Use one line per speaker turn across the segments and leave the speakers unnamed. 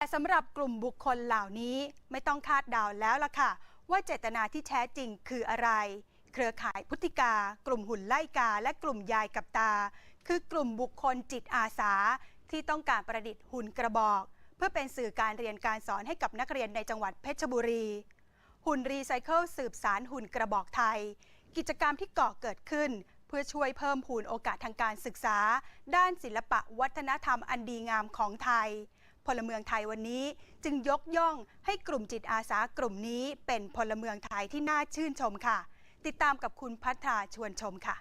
แต่สำหรับกลุ่มบุคคลเหล่านี้ไม่ต้องคาดเดาแล้วล่ะค่ะ ว่าเจตนาที่แท้จริงคืออะไร เครือข่ายพุทธิกา กลุ่มหุ่นไล่กา และกลุ่มยายกับตา คือกลุ่มบุคคลจิตอาสา ที่ต้องการประดิษฐ์หุ่นกระบอก เพื่อเป็นสื่อการเรียนการสอนให้กับนักเรียนในจังหวัดเพชรบุรี หุ่นรีไซเคิลสืบสารหุ่นกระบอกไทย กิจกรรมที่ก่อเกิดขึ้น เพื่อช่วยเพิ่มพูนโอกาสทางการศึกษา ด้านศิลปะวัฒนธรรมอันดีงามของไทย พลเมืองไทยวันนี้จึงยกย่องให้กลุ่มจิตอาสากลุ่มนี้เป็นพลเมืองไทยที่น่าชื่นชมค่ะ ติดตามกับคุณพัฒราชวนชมค่ะ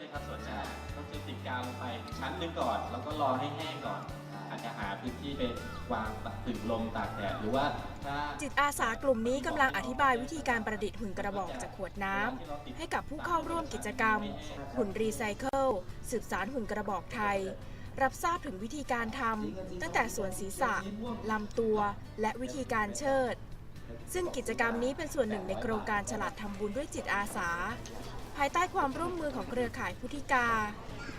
นะครับส่วนใหญ่ก็คือติดกาวลงไปชั้นหนึ่งก่อน แล้วก็รอให้แห้งก่อน จจะหาพื้นที่ไปวางผึ่งลมตากแดดหรือว่าถ้า
จิตอาสากลุ่มนี้กำลังอธิบายวิธีการประดิษฐ์หุ่นกระบอกจากขวดน้ำให้กับผู้เข้าร่วมกิจกรรม หุ่นรีไซเคิลสืบสารหุ่นกระบอกไทย รับทราบถึงวิธีการทำตั้งแต่ส่วนศีรษะลำตัว และวิธีการเชิด ซึ่งกิจกรรมนี้เป็นส่วนหนึ่งในโครงการฉลาดทำบุญด้วยจิตอาสา ภายใต้ความร่วมมือของเครือข่ายพุทธิกา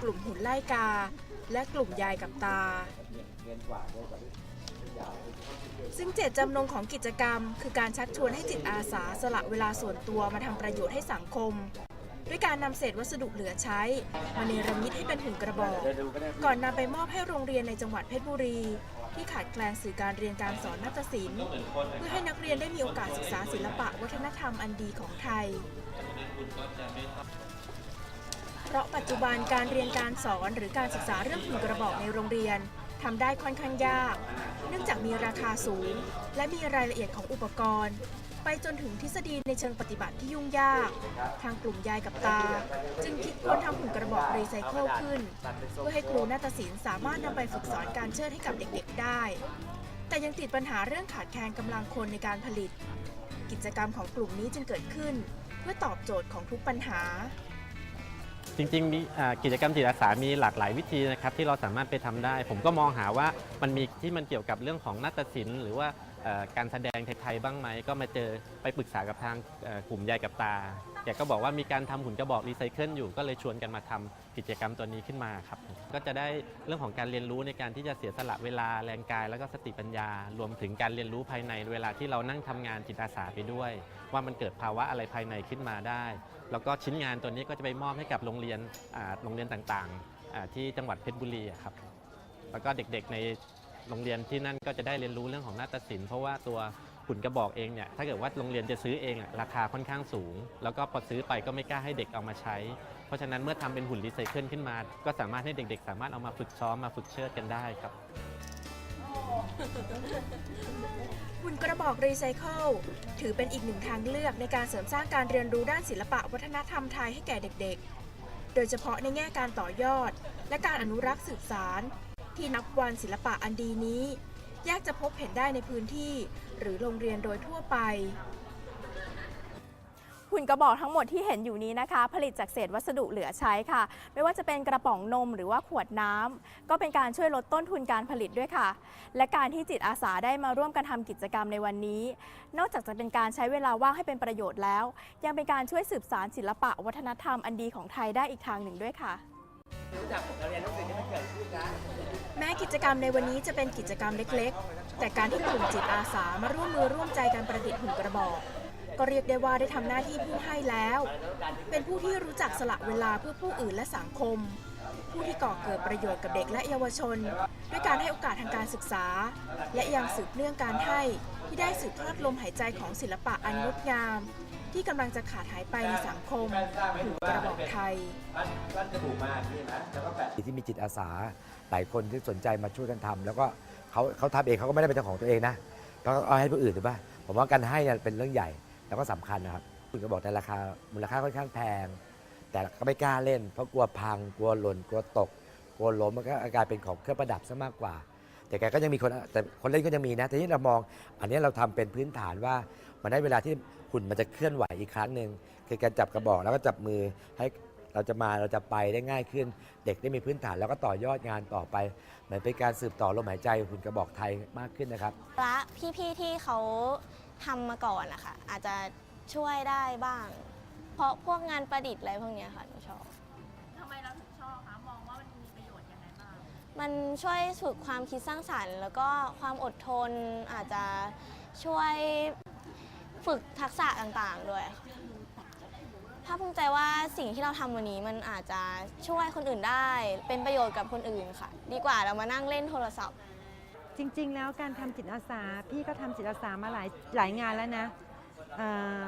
กลุ่มหุ่นไล่กา และกลุ่มยายกับตา ซึ่งเจตจำนงของกิจกรรม คือการชักชวนให้จิตอาสาสละเวลาส่วนตัวมาทำประโยชน์ให้สังคม ด้วยการนำเศษวัสดุเหลือใช้ มาเนรมิตให้เป็นหุ่นกระบอก ก่อนนำไปมอบให้โรงเรียนในจังหวัดเพชรบุรี ที่ขาดแคลนสื่อการเรียนการสอนนาฏศิลป์เพื่อให้นักเรียนได้มีโอกาสศึกษาศิลปะวัฒนธรรมอันดีของไทยเพราะปัจจุบันการเรียนการสอนหรือการศึกษาเรื่องหุ่นกระบอกในโรงเรียน ทำได้ค่อนข้างยาก เนื่องจากมีราคาสูง และมีรายละเอียดของอุปกรณ์ ไปจนถึงทฤษฎีในเชิงปฏิบัติที่ยุ่งยาก ทางกลุ่มยายกับตา จึงคิดค้นทำหุ่นกระบอกรีไซเคิลขึ้น เพื่อให้ครูนาฏศิลป์สามารถนำไปฝึกสอนการเชิดให้กับเด็กๆได้ แต่ยังติดปัญหาเรื่องขาดแคลนกำลังคนในการผลิต กิจกรรมของกลุ่มนี้จึงเกิดขึ้น เพื่อตอบโจทย์ของทุกปัญหา
จริงๆมีอ่ากิจกรรมจิตอาสามีหลากหลายวิธีนะครับที่เราสามารถไปทำได้ ผมก็มองหาว่ามันมีที่มันเกี่ยวกับเรื่องของนาฏศิลป์หรือว่าเอ่อการแสดงไทยๆบ้างไหมก็มาเจอไปปรึกษากับทางเอ่อกลุ่มยายกับตาแกก็บอกว่ามีการทำหุ่นกระบอกรีไซเคิลอยู่ก็เลยชวนกันมาทำกิจกรรมตัวนี้ขึ้นมาครับ ก็จะได้เรื่องของการเรียนรู้ในการที่จะเสียสละเวลาแรงกาย แล้วก็สติปัญญา รวมถึงการเรียนรู้ภายในเวลาที่เรานั่งทำงานจิตอาสาไปด้วย ว่ามันเกิดภาวะอะไรภายในขึ้นมาได้ แล้วก็ชิ้นงานตัวนี้ก็จะไปมอบให้กับโรงเรียนโรงเรียนต่างๆ ที่จังหวัดเพชรบุรีครับแล้วก็เด็กๆในโรงเรียนที่นั่นก็จะได้เรียนรู้เรื่องของนาฏศิลป์เพราะว่าตัว หุ่นกระบอกเองเนี่ยถ้าเกิดว่าโรงเรียนจะซื้อเองราคาค่อนข้างสูง แล้วก็พอซื้อไปก็ไม่กล้าให้เด็กเอามาใช้ เพราะฉะนั้นเมื่อทำเป็นหุ่นรีไซเคิลขึ้นมา ก็สามารถให้เด็ก ๆ สามารถเอามาฝึกซ้อมมาฝึกเชิดกันได้ครับ
หุ่นกระบอกรีไซเคิลถือเป็นอีกหนึ่งทางเลือกในการเสริมสร้างการเรียนรู้ด้านศิลปะวัฒนธรรมไทยให้แก่เด็กๆ โดยเฉพาะในแง่การต่อยอด และการอนุรักษ์สืบสาร ที่นับวันศิลปะอันดีนี้ ยากจะพบเห็นได้ในพื้นที่ หรือโรงเรียนโดยทั่วไป
หุ่นกระบอกทั้งหมดที่เห็นอยู่นี้นะคะ ผลิตจากเศษวัสดุเหลือใช้ค่ะ ไม่ว่าจะเป็นกระป๋องนมหรือว่าขวดน้ำก็เป็นการช่วยลดต้นทุนการผลิตด้วยค่ะ และการที่จิตอาสาได้มาร่วมกันทำกิจกรรมในวันนี้ นอกจากจะเป็นการใช้เวลาว่างให้เป็นประโยชน์แล้ว ยังเป็นการช่วยสืบสารศิลปะวัฒนธรรมอันดีของไทยได้อีกทางหนึ่งด้วยค่ะ
แม้กิจกรรมในวันนี้จะเป็นกิจกรรมเล็กๆ แต่การที่กลุ่มจิตอาสามาร่วมมือร่วมใจกันประดิษฐ์หุ่นกระบอก ก็เรียกได้ว่าได้ทำหน้าที่ผู้ให้แล้ว เป็นผู้ที่รู้จักสละเวลาเพื่อผู้อื่นและสังคม ผู้ที่ก่อเกิดประโยชน์กับเด็กและเยาวชน ด้วยการให้โอกาสทางการศึกษา และยังสืบเนื่องการให้ที่ได้สืบทอดลมหายใจของศิลปะอันงดงาม ที่กำลังจะขาดหายไปในสังคมหุ่นกระบอกไทย
ที่มีจิตอาสาหลายคนที่สนใจมาช่วยกันทำแล้วก็เขาเขาทำเองเขาก็ไม่ได้เป็นเจ้าของตัวเองนะเขาเอาให้ผู้อื่นถูกป่ะผมว่าการให้เนี่ยเป็นเรื่องใหญ่แล้วก็สำคัญนะครับคุณก็บอกแต่ราคามูลค่าค่อนข้างแพง แต่ก็ไม่กล้าเล่น เพราะกลัวพังกลัวหล่นกลัวตก กลัวล้มมันก็กลายเป็นของเครื่องประดับซะมากกว่า แต่แกก็ยังมีคนแต่คนเล่นก็ยังมีนะ แต่ที่เรามอง อันนี้เราทำเป็นพื้นฐานว่ามันได้เวลาที่หุ่นมันจะเคลื่อนไหวอีกครั้งหนึ่งคือการจับกระบอกแล้วก็จับมือให้เราจะมาเราจะไปได้ง่ายขึ้น เด็กได้มีพื้นฐานแล้วก็ต่อยอดงานต่อไปเหมือนเป็นการสืบต่อลมหายใจหุ่นกระบอกไทยมากขึ้นนะครับ
พระพี่ๆที่เขาทำมาก่อนนะคะอาจจะช่วยได้บ้าง เพราะพวกงานประดิษฐ์อะไรพวกนี้ค่ะหนูชอบ
มันช่
วยฝึกความคิดสร้างสรรค์ แล้วก็ความอดทนอาจจะช่วยฝึกทักษะต่างๆ ด้วยค่ะภาคภูมิใจว่าสิ่งที่เราทำวันนี้มันอาจจะช่วยคนอื่นได้ เป็นประโยชน์กับคนอื่นค่ะ ดีกว่าเรามานั่งเล่นโทรศัพท์
จริง ๆ แล้วการทำจิตอาสา พี่ก็ทำจิตอาสามาหลายหลายงานแล้วนะเอ่อ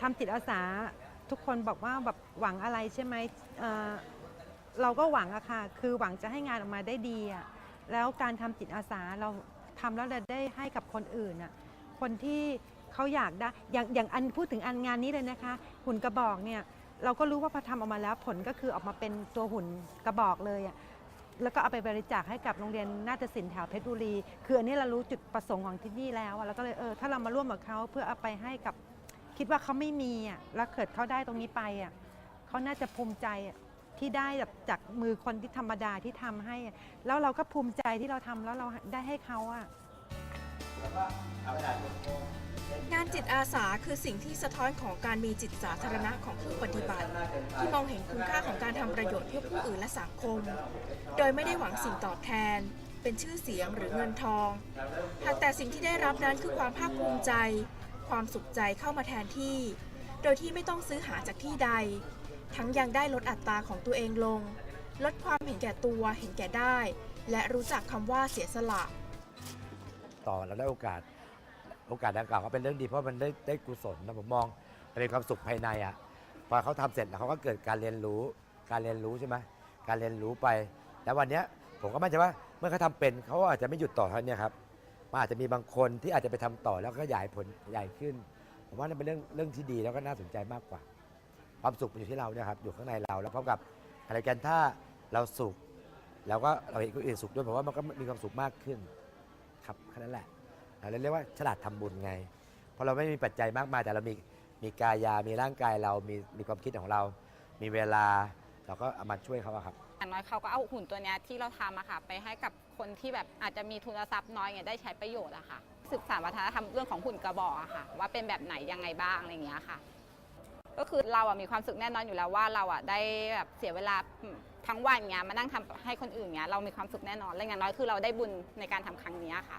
ทำจิตอาสาทุกคนบอกว่าแบบหวังอะไรใช่ไหมเอ่อ เราก็หวังอะค่ะ คือหวังจะให้งานออกมาได้ดีอะแล้วการทำจิตอาสาเราทำแล้วเราได้ให้กับคนอื่นอะคนที่เขาอยากได้ อย่างอย่างอันพูดถึงอันงานนี้เลยนะคะ หุ่นกระบอกเนี่ยเราก็รู้ว่าพอทำออกมาแล้วผลก็คือออกมาเป็นตัวหุ่นกระบอกเลยอะแล้วก็เอาไปบริจาคให้กับโรงเรียนนาฏศิลป์แถวเพชรบุรี คืออันนี้เรารู้จุดประสงค์ของที่นี่แล้วอะเราก็เลยเออถ้าเรามาร่วมกับเขาเพื่อเอาไปให้กับคิดว่าเขาไม่มีอะแล้วเกิดเขาได้ตรงนี้ไปอะเขาน่าจะภูมิใจอะ ที่ได้แบบจากมือคนที่ธรรมดาที่ทำให้อะแล้วเราก็ภูมิใจที่เราทำแล้วเราได้ให้เขาอะ
งานจิตอาสาคือสิ่งที่สะท้อนของการมีจิตสาธารณะของผู้ปฏิบัติ ที่มองเห็นคุณค่าของการทำประโยชน์เพื่อผู้อื่นและสังคม โดยไม่ได้หวังสิ่งตอบแทน เป็นชื่อเสียงหรือเงินทอง หากแต่สิ่งที่ได้รับนั้นคือความภาคภูมิใจ ความสุขใจเข้ามาแทนที่ โดยที่ไม่ต้องซื้อหาจากที่ใด ทั้งยังได้ลดอัตราของตัวเองลง ลดความเห็นแก่ตัวเห็นแก่ได้ และรู้จักคำว่าเสียสละ
ต่อเราได้โอกาส โอกาสดังกล่าวก็เป็นเรื่องดีเพราะมันได้ได้กุศลนะผมมองมันเป็นความสุขภายในอะพอเขาทำเสร็จแล้วเขาก็เกิดการเรียนรู้การเรียนรู้ใช่ไหมการเรียนรู้ไป แล้ววันเนี้ยผมก็มั่นใจว่าเมื่อเขาทำเป็นเขาอาจจะไม่หยุดต่อเท่านี้ครับมันอาจจะมีบางคนที่อาจจะไปทำต่อแล้วก็ขยายผลใหญ่ขึ้น ผมว่านั่นเป็นเรื่องเรื่องที่ดีแล้วก็น่าสนใจมากกว่า ความสุขมันอยู่ที่เราเนี่ยครับอยู่ข้างในเราแล้วพร้อมกับอะไรกันถ้าเราสุขแล้วก็เราเห็นคนอื่นสุขด้วยผมว่ามันก็มีความสุขมากขึ้นครับแค่นั้นแหละเราเรียกว่าฉลาดทำบุญไง เพราะเราไม่มีปัจจัยมากมายแต่เรามีมีกายา มีร่างกายเรามีมีความคิดของเรา มีเวลาเราก็เอามาช่วยเขาครับ
อย่างน้อยเขาก็เอาหุ่นตัวนี้ที่เราทำอะค่ะ ไปให้กับคนที่แบบอาจจะมีทุนทรัพย์น้อยเนี่ยได้ใช้ประโยชน์อะค่ะสืบสาวัฒนธรรมเรื่องของหุ่นกระบอกอะค่ะ ว่าเป็นแบบไหนยังไงบ้างอะไรอย่างเงี้ยค่ะ ก็คือเราอะมีความสุขแน่นอนอยู่แล้วว่าเราอะได้แบบเสียเวลาทั้งวันเงี้ยมานั่งทำให้คนอื่นเงี้ยเรามีความสุขแน่นอนและอย่างน้อยคือเราได้บุญในการทำครั้งนี้ค่ะ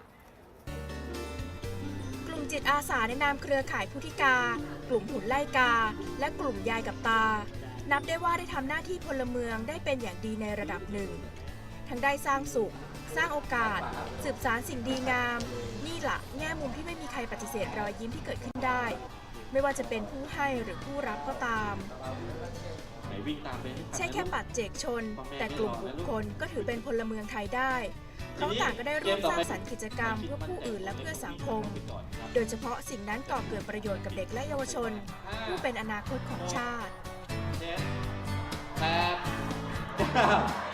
กลุ่มจิตอาสาในนามเครือข่ายพุทธิกากลุ่มหุ่นไล่กา และกลุ่มยายกับตา นับได้ว่าได้ทำหน้าที่พลเมืองได้เป็นอย่างดีในระดับหนึ่ง ทั้งได้สร้างสุข สร้างโอกาส สืบสารสิ่งดีงาม นี่แหละแง่มุมที่ไม่มีใครปฏิเสธรอยยิ้มที่เกิดขึ้นได้ ไม่ว่าจะเป็นผู้ให้หรือผู้รับก็ตาม
ไหนวิ่งตามไปให้ทัน
ใช่แค่ปัดเจกชน แต่กลุ่มบุคคลก็ถือเป็นพลเมืองไทยได้เขาต่างก็ได้ร่วมสร้างสรรค์กิจกรรมเพื่อผู้อื่นและเพื่อสังคม โดยเฉพาะสิ่งนั้นก่อเกิดประโยชน์กับเด็กและเยาวชน ผู้เป็นอนาคตของชาติ
เจ็ดแปดเก้า